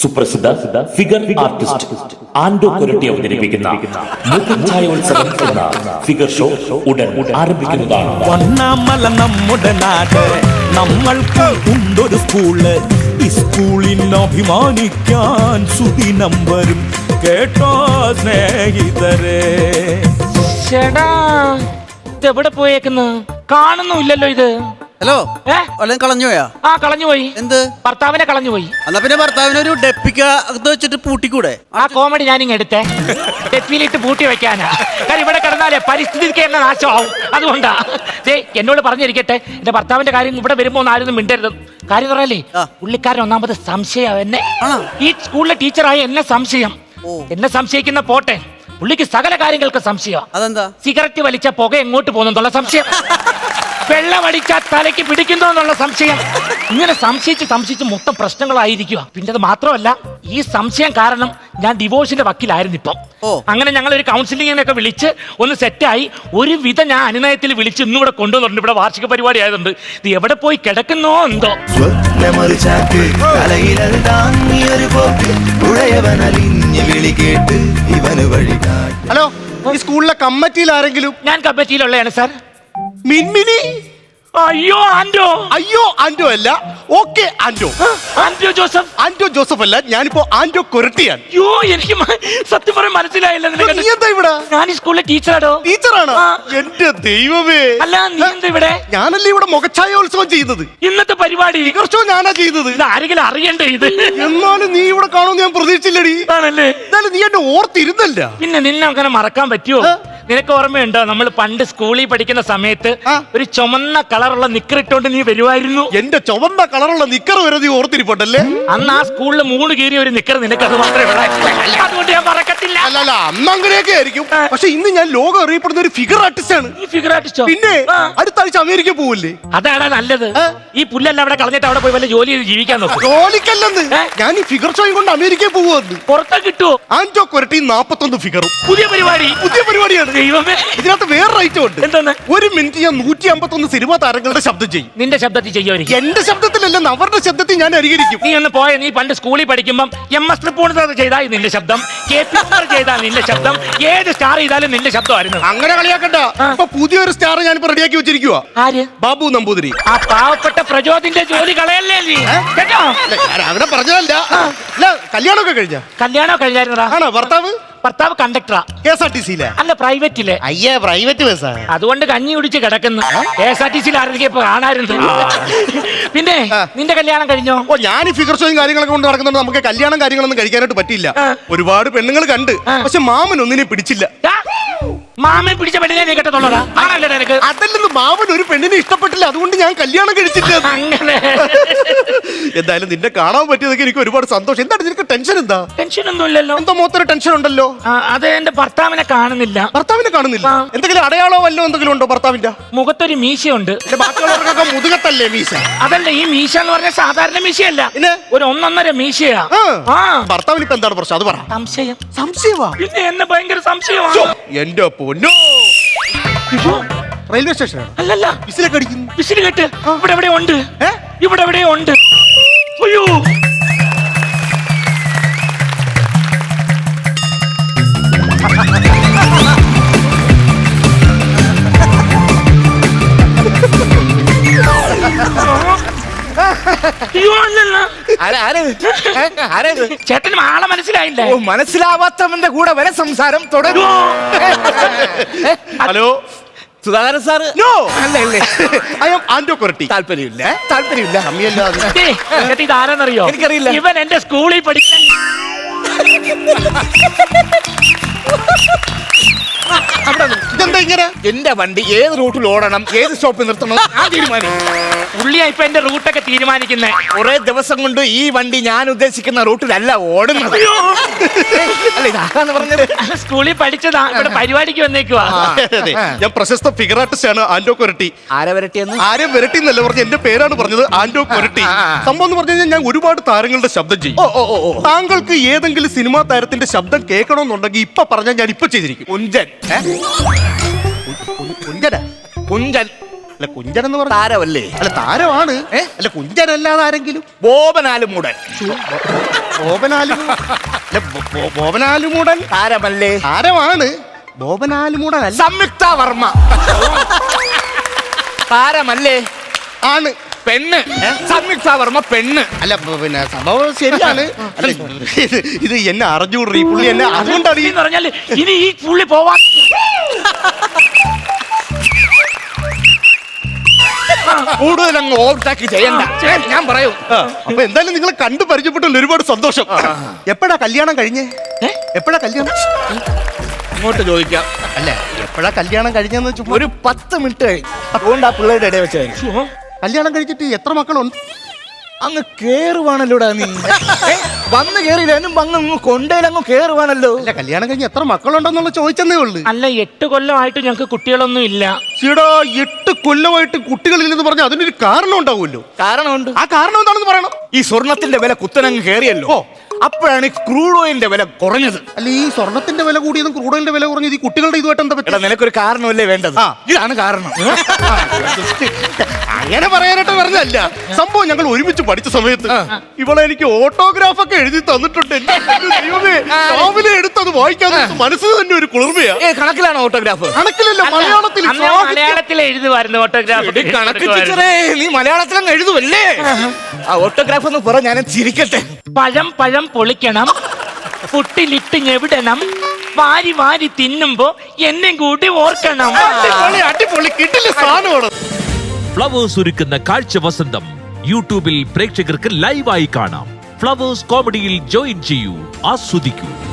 സുപ്രസിദ്ധ figure artist ആൻഡോ കൊരട്ടി അവതരിപ്പിക്കുന്ന ഉത്സവം എന്ന ഫിഗർ ഷോ ഉടൻ ആരംഭിക്കുന്നതാണ്. വണ്ണാമല നമ്മുടെ നാട്. നമ്മൾക്ക് ഉണ്ടൊരു സ്കൂൾ. ഈ സ്കൂളിന് അഭിമാനിക്കാൻ സുദിനം വരും കേട്ടോ സ്നേഹിതരെ. ചേടാ ഇത് എവിടെ പോയേക്കുന്നു? കാണുന്നുമില്ലല്ലോ ഇത്. ഹലോ ഏ? കളഞ്ഞു പോയാ ആ കളഞ്ഞു പോയി എന്ത്? ഭർത്താവിനെ കളഞ്ഞു പോയി എന്നാ പിന്നെ ഭർത്താവിനെ ഒരു ഡെപ്പിക്ക അത് വെച്ചിട്ട് പൂട്ടിക്കൂടെ? ആ കോമഡി ഞാൻ ഇങ്ങ് എടുത്തേ. ഡെപ്പിയിലിട്ട് പൂട്ടി വെക്കാനാ. ഇവിടെ കിടന്നാലേ പരിസ്ഥിതിക്ക് എന്നെ നാശമാവും. അതുകൊണ്ടാ. ദേ എന്നോട് പറഞ്ഞിരിക്കട്ടെ എന്റെ ഭർത്താവിന്റെ കാര്യം ഇവിടെ വരുമ്പോ ആരും മിണ്ടരുത്. കാര്യം പറയല്ലേ. പുള്ളിക്കാരൻ ഒന്നാമത് സംശയം എന്നെ. ഈ സ്കൂളിലെ ടീച്ചറായ എന്നെ സംശയം. എന്നെ സംശയിക്കുന്ന പോട്ടെ. പുള്ളിക്ക് സകല കാര്യങ്ങൾക്ക് സംശയം അതെന്താ? സിഗരറ്റ് വലിച്ച പുക എങ്ങോട്ട് പോകുന്നുള്ള സംശയം. വെള്ളമടിച്ച തലയ്ക്ക് പിടിക്കുന്നു എന്നുള്ള സംശയം. ഇങ്ങനെ സംശയിച്ച് സംശയിച്ച് മൊത്തം പ്രശ്നങ്ങളായിരിക്കുക. പിന്നെ അത് മാത്രമല്ല ഈ സംശയം കാരണം ഞാൻ ഡിവോഴ്സിന്റെ വക്കിലായിരുന്നു ഇപ്പം. അങ്ങനെ ഞങ്ങൾ ഒരു കൗൺസിലിങ്ങിനൊക്കെ വിളിച്ച് ഒന്ന് സെറ്റായി ഒരുവിധം ഞാൻ അനുനയത്തിൽ വിളിച്ച് ഇന്നും ഇവിടെ കൊണ്ടുവന്നിട്ടുണ്ട്. ഇവിടെ വാർഷിക പരിപാടി ആയതുകൊണ്ട് ഇത് എവിടെ പോയി കിടക്കുന്നോ എന്തോ. ഹലോ ഈ സ്കൂളിലെ കമ്മിറ്റിയിൽ ആരെങ്കിലും? ഞാൻ കമ്മിറ്റിയിലുള്ളതാണ് സാർ. മിൻമിനി അയ്യോ ആൻഡോ അയ്യോ ആന്റോ അല്ല. ഓക്കെ ആന്റോ. ആൻഡോ ജോസഫ്. ആന്റോ ജോസഫ് അല്ല ഞാനിപ്പോ ആന്റോ കൊരട്ടിയാണ് അയ്യോ എനിക്ക് സത്യം പറയാൻ മനസ്സിലായില്ല നീ എന്താ ഇവിടെ? ഞാൻ ഈ സ്കൂളിലെ ടീച്ചറാടോ. ടീച്ചറാണോ? എന്റെ ദൈവമേ. അല്ല നീ എന്താ ഇവിടെ? ഞാനല്ലേ ഇവിടെ മുഖച്ഛായോത്സവം ചെയ്യുന്നത്. ഇന്നത്തെ പരിപാടി. കുറച്ചോ ഞാനാ ചെയ്യുന്നത്. ഇത് ആരെങ്കിലും അറിയണ്ടേ ഇത്? എന്നാലും നീ ഇവിടെ കാണുമെന്ന് ഞാൻ പ്രതീക്ഷിച്ചില്ലടി. ആണല്ലേ? എന്നാലും നീ എന്നെ ഓർത്തിരുന്നല്ല. പിന്നെ നിന്നെ അങ്ങനെ മറക്കാൻ പറ്റുമോ നിനക്ക് ഓർമ്മയുണ്ടോ? നമ്മൾ പണ്ട് സ്കൂളിൽ പഠിക്കുന്ന സമയത്ത് ഒരു ചുമന്ന കളറുള്ള നിക്കറിട്ടോണ്ട് നീ വരുമായിരുന്നു എന്റെ ചുവന്ന കളറുള്ള നിക്കർ വരെ നീ ഓർത്തിരിപ്പുണ്ടല്ലേ? അന്ന് ആ സ്കൂളിൽ മൂന്ന് കീറിയ ഒരു നിക്കർ നിനക്ക് അത് മാത്രമേ. അതുകൊണ്ട് ഞാൻ മറക്കത്തില്ല. അല്ല അല്ല അന്ന് അങ്ങനെയൊക്കെ ആയിരിക്കും. പക്ഷെ ഇന്ന് ഞാൻ ലോകം അറിയപ്പെടുന്ന ഒരു ഫിഗർ ആർട്ടിസ്റ്റ് ആണ്. ഈ ഫിഗർ ആർട്ടിസ്റ്റോ പിന്നെ. അടുത്ത ആഴ്ച അമേരിക്ക പോവില്ലേ? അതാണ് നല്ലത്. ഈ പുല്ലെല്ലാം അവിടെ കളഞ്ഞിട്ട് അവിടെ പോയി വല്ല ജോലി ചെയ്ത് ജീവിക്കാൻ നോക്കും. ജോലിക്കല്ലെന്ന്. ഞാൻ ഈ ഫിഗർ ഷോയും കൊണ്ട് അമേരിക്കയിൽ പോവുമെന്ന് പുറത്തെ കിട്ടുമോ ആൻജോ കൊരട്ടി നാപ്പത്തൊന്ന് ഫിഗറും പുതിയ പരിപാടി. പുതിയ പരിപാടിയാണ്. ദൈവമേ. ഇതിനകത്ത് വേറെ ഐറ്റം ഉണ്ട്. എന്താണ് ഒരു മിനിറ്റ് ഞാൻ നൂറ്റി അമ്പത്തൊന്ന് സിനിമാ താരങ്ങളുടെ ശബ്ദം ചെയ്യും. നിന്റെ ശബ്ദത്തിൽ ചെയ്യുമായിരിക്കും. എന്റെ ശബ്ദത്തിലല്ല അവരുടെ ശബ്ദത്തിൽ ഞാൻ അനുകരിക്കും നീ ഒന്ന് പോയ നീ പണ്ട് സ്കൂളിൽ പഠിക്കുമ്പം എം എസ് തൃപ്പൂണിത്തറ ചെയ്താൽ നിന്റെ ശബ്ദം കെ പി ഉമ്മർ ചെയ്താൽ നിന്റെ ശബ്ദം ഏത് സ്റ്റാർ ചെയ്താലും നിന്റെ ശബ്ദമായിരുന്നു. അങ്ങനെ കളിയാക്കണ്ട. ഇപ്പൊ പുതിയൊരു സ്റ്റാർ ഞാൻ ഇപ്പൊ റെഡിയാക്കി വെച്ചിരിക്കുക ആര്? ബാബു നമ്പൂതിരി. ആ പാവപ്പെട്ട പ്രചോദിന്റെ ജോലി കളയല്ലേ നീ? കേട്ടോ? അല്ല, ഞാൻ അങ്ങനെ പറഞ്ഞതല്ല. അല്ല കല്യാണമൊക്കെ കഴിഞ്ഞ? കല്യാണം കഴിഞ്ഞായിരുന്നടാ. ആണോ ഭർത്താവ്? ഭർത്താവ് കണ്ടക്ടറാ കെ എസ് ആർ ടി സിയിലെ അല്ല പ്രൈവറ്റിലെ അയ്യേ പ്രൈവറ്റ് ബസ്സാ അതുകൊണ്ട് കഞ്ഞി കുടിച്ച് കിടക്കുന്നു. കെ എസ് ആർ ടി സിയിൽ ആരെങ്കിലും ഇപ്പൊ കാണാറുണ്ട്? പിന്നെ നിന്റെ കല്യാണം കഴിഞ്ഞോ? ഓ ഞാൻ ഈ ഫിഗർ ഷോയും കാര്യങ്ങളൊക്കെ കൊണ്ട് നടക്കുന്നുണ്ട്. നമുക്ക് കല്യാണം കാര്യങ്ങളൊന്നും കഴിക്കാനായിട്ട് പറ്റില്ല. ഒരുപാട് പെണ്ണുങ്ങൾ കണ്ട്. പക്ഷെ മാമൻ ഒന്നിനെ പിടിച്ചില്ല. മാമൻ പിടിച്ച പെണ്ണിനെ നീ കെട്ടത്തുള്ളടാ. ആണല്ലേ നിനക്ക്? അതല്ലെന്ന് മാമൻ ഒരു പെണ്ണിനെ ഇഷ്ടപ്പെട്ടില്ല. അതുകൊണ്ട് ഞാൻ കല്യാണം കഴിച്ചില്ല അങ്ങനെ. എന്തായാലും നിന്നെ കാണാൻ പറ്റിയതൊക്കെ എനിക്ക് ഒരുപാട് സന്തോഷം. എന്താണ് നിനക്ക് ടെൻഷൻ എന്താ? ടെൻഷൻ ഒന്നും ഇല്ലല്ലോ എന്തോ മൊത്തം ടെൻഷൻ ഉണ്ടല്ലോ? ആ, അത് എന്റെ ഭർത്താവിനെ കാണുന്നില്ല. ഭർത്താവിനെ കാണുന്നില്ല? ആ. എന്തെങ്കിലും അടയാളോ വല്ലോ എന്തെങ്കിലും ഉണ്ടോ ഭർത്താവിന്റെ മുഖത്തൊരു മീശയുണ്ട്. എന്റെ ബാക്കിയുള്ളവർക്കൊക്കെ മുതുകത്തല്ലേ മീശ? അതല്ല ഈ മീശ എന്ന് പറഞ്ഞ സാധാരണ മീശയല്ല. പിന്നെ? ഒരു ഒന്നൊന്നര മീശയാ. ആ. ആ. ഭർത്താവിന് ഇപ്പൊ എന്താണ് പ്രശ്നം? അത് പറ. സംശയം. സംശയമാ? പിന്നെ എന്നെ ഭയങ്കര സംശയമാണ്. എന്റെ പൊന്നോ. റെയിൽവേ സ്റ്റേഷനാണ്. അല്ലല്ല. വിസിലൊക്കെ അടിക്കുന്നു. വിസിൽ കേട്ട്. ഇവിടെ എവിടെ ഉണ്ട് ഏ? ഇവിടെ എവിടെ ഉണ്ട് അയ്യോ you. ചേട്ടന് ആളെ മനസ്സിലായില്ലേ? ഓ മനസ്സിലാവാത്തവന്റെ കൂടെ വരെ സംസാരം തുടരുമോ ഹലോ. സുധാകരൻ സാറ് നോ അല്ല അല്ലേ. ഐ ആം ആന്റോ കൊരട്ടി താല്പര്യമില്ല. താല്പര്യമില്ല. ഏ, എന്നിട്ട് ഇതാരെന്നറിയോ? എനിക്കറിയില്ല. ഇവൻ എന്റെ സ്കൂളിൽ പഠിക്കാൻ ഇതെന്താ ഇങ്ങനെ? എന്റെ വണ്ടി ഏത് റൂട്ടിൽ ഓടണം ഏത് സ്റ്റോപ്പിൽ നിർത്തണം ആ തീരുമാനം. പുള്ളിയാ ഇപ്പൊ എന്റെ റൂട്ടൊക്കെ തീരുമാനിക്കുന്നേ. കുറെ ദിവസം കൊണ്ട് ഈ വണ്ടി ഞാൻ ഉദ്ദേശിക്കുന്ന റൂട്ടിലല്ല ഓടുന്നത്. അല്ല ഇതാരാന്ന് പറഞ്ഞത്? സ്കൂളിൽ പഠിച്ചതാ ഇവിടെ പരിപാടിക്ക് വന്നേക്കുവാ. അതെ, ഞാൻ പ്രശസ്ത ഫിഗർ ആർട്ടിസ്റ്റ് ആണ് ആന്റോ കൊരട്ടി. ആരെ വരട്ടിയെന്ന്? ആരെ വരട്ടി എന്നല്ല പറഞ്ഞ എന്റെ പേരാണ് പറഞ്ഞത് ആന്റോ കൊരട്ടി. സംഭവം എന്ന് പറഞ്ഞു കഴിഞ്ഞാൽ ഞാൻ ഒരുപാട് താരങ്ങളുടെ ശബ്ദം ചെയ്യും. ഓ ഓ ഓ ഓ. താങ്കൾക്ക് ഏതെങ്കിലും സിനിമാ താരത്തിന്റെ ശബ്ദം കേൾക്കണമെന്നുണ്ടെങ്കിൽ ഇപ്പൊ പറഞ്ഞാൽ ഞാൻ ഇപ്പൊ ചെയ്തിരിക്കും. ഉഞ്ചൻ ഏ? കുഞ്ചന കുഞ്ചൻ. അല്ല കുഞ്ചൻ എന്ന് പറഞ്ഞ താരമല്ലേ? അല്ല താരമാണ്. ഏ? അല്ല കുഞ്ചനല്ലാതെ ആരെങ്കിലും? ബോബനാലുമൂടൻ. ബോബനാലു അല്ല ബോ- ബോബനാലുമൂടൻ? താരമല്ലേ? താരമാണ്. ബോബനാലുമൂടൻ അല്ല. സംയുക്ത വർമ്മ. താരമല്ലേ? ആണ്. പെണ്ണ്. സംയുക്ത വർമ്മ പെണ്ണ്. അല്ല ബ- പിന്നെ സംഭവം ശരിയാണ്. അല്ല ഇത് ഇത് എന്നെ അറിഞ്ഞൂടി പുള്ളി എന്നെ അതുകൊണ്ടാണ് ഈ പറഞ്ഞാൽ ഇനി ഈ പുള്ളി പോവാ കൂടുതൽ അങ്ങ് ഓവർടാക്ക് ചെയ്യണ്ട ഞാൻ പറയൂ. അപ്പൊ എന്തായാലും നിങ്ങളെ കണ്ടു പരിചയപ്പെട്ടതിൽ ഒരുപാട് സന്തോഷം. എപ്പോഴാ കല്യാണം കഴിഞ്ഞേ? എപ്പോഴാ കല്യാണം? ഇങ്ങോട്ട് ചോദിക്കാം. അല്ലേ എപ്പോഴാ കല്യാണം കഴിഞ്ഞെന്ന് ചുമ്മാ ഒരു പത്ത് മിനിറ്റ് കഴിഞ്ഞു. അതുകൊണ്ട് ആ പിള്ളേരുടെ ഇടയിൽ വെച്ചായിരുന്നു കല്യാണം കഴിച്ചിട്ട് എത്ര മക്കളുണ്ട്? അങ്ങ് കേറുവാണല്ലോടാ നീ. ഏ, വന്ന് എന്നും അങ്ങ് അങ്ങ് കൊണ്ടേലങ്ങ് കേറുവാണല്ലോ. അല്ല കല്യാണം കഴിഞ്ഞ് എത്ര മക്കളുണ്ടെന്നുള്ള ചോദിച്ചെന്നേ ഉള്ളു. അല്ല എട്ട് കൊല്ലമായിട്ട് ഞങ്ങൾക്ക് കുട്ടികളൊന്നും ഇല്ല. ചേടാ എട്ട് കൊല്ലമായിട്ട് കുട്ടികളില്ലെന്ന് പറഞ്ഞാൽ അതിനൊരു കാരണം ഉണ്ടാവുമല്ലോ കാരണമുണ്ട്. ആ കാരണം എന്താണെന്ന് പറയണം. ഈ സ്വർണത്തിന്റെ വില കുത്തനങ്ങ് കേറിയല്ലോ അപ്പോഴാണ് ഈ ക്രൂഡ് ഓയിലിന്റെ വില കുറഞ്ഞത്. അല്ല ഈ സ്വർണത്തിന്റെ വില കൂടിയതും ക്രൂഡ് ഓയിലിന്റെ വില കുറഞ്ഞത് ഈ കുട്ടികളുടെ ഇതുമായിട്ട് എന്താ എടാ നിനക്കൊരു കാരണമല്ലേ വേണ്ടത്? ആ. ഇതാണ് കാരണം. അങ്ങനെ പറയാനായിട്ട് പറഞ്ഞല്ല സംഭവം ഞങ്ങൾ ഒരുമിച്ച് പഠിച്ച സമയത്ത് ഇവളെ എനിക്ക് ഓട്ടോഗ്രാഫ് ഒക്കെ എഴുതി തന്നിട്ടുണ്ട്. എന്റെ ദൈവമേ രാവിലെ എടുത്തത് വായിക്കാതെ മനസ്സിന് തന്നെ ഒരു കുളിർമയാ. ഏ കണക്കിലാണ് ഓട്ടോഗ്രാഫ്? കണക്കിലല്ല മലയാളത്തിൽ അന്ന് മലയാളത്തിൽ എഴുതുമായിരുന്നു ഓട്ടോഗ്രാഫ്. കണക്ക് ടീച്ചറേ നീ മലയാളത്തിലങ്ങ് എഴുതുമല്ലേ ആ ഓട്ടോഗ്രാഫ് എന്ന് പറ ഞാൻ ചിരിക്കട്ടെ. പഴം പഴം പൊളിക്കണം. പുട്ടിലിട്ട് ഞെവിടണം. വാരി വാരി തിന്നുമ്പോ എന്നെ കൂടി ഓർക്കണം. അടിപൊളി. കിട്ടില്ല സാധനമാണ്. ഫ്ലവേഴ്സ് ഒരുക്കുന്ന കാഴ്ച വസന്തം. യൂട്യൂബിൽ പ്രേക്ഷകർക്ക് ലൈവായി കാണാം. ഫ്ലവേഴ്സ് കോമഡിയിൽ ജോയിൻ ചെയ്യൂ. ആസ്വദിക്കൂ.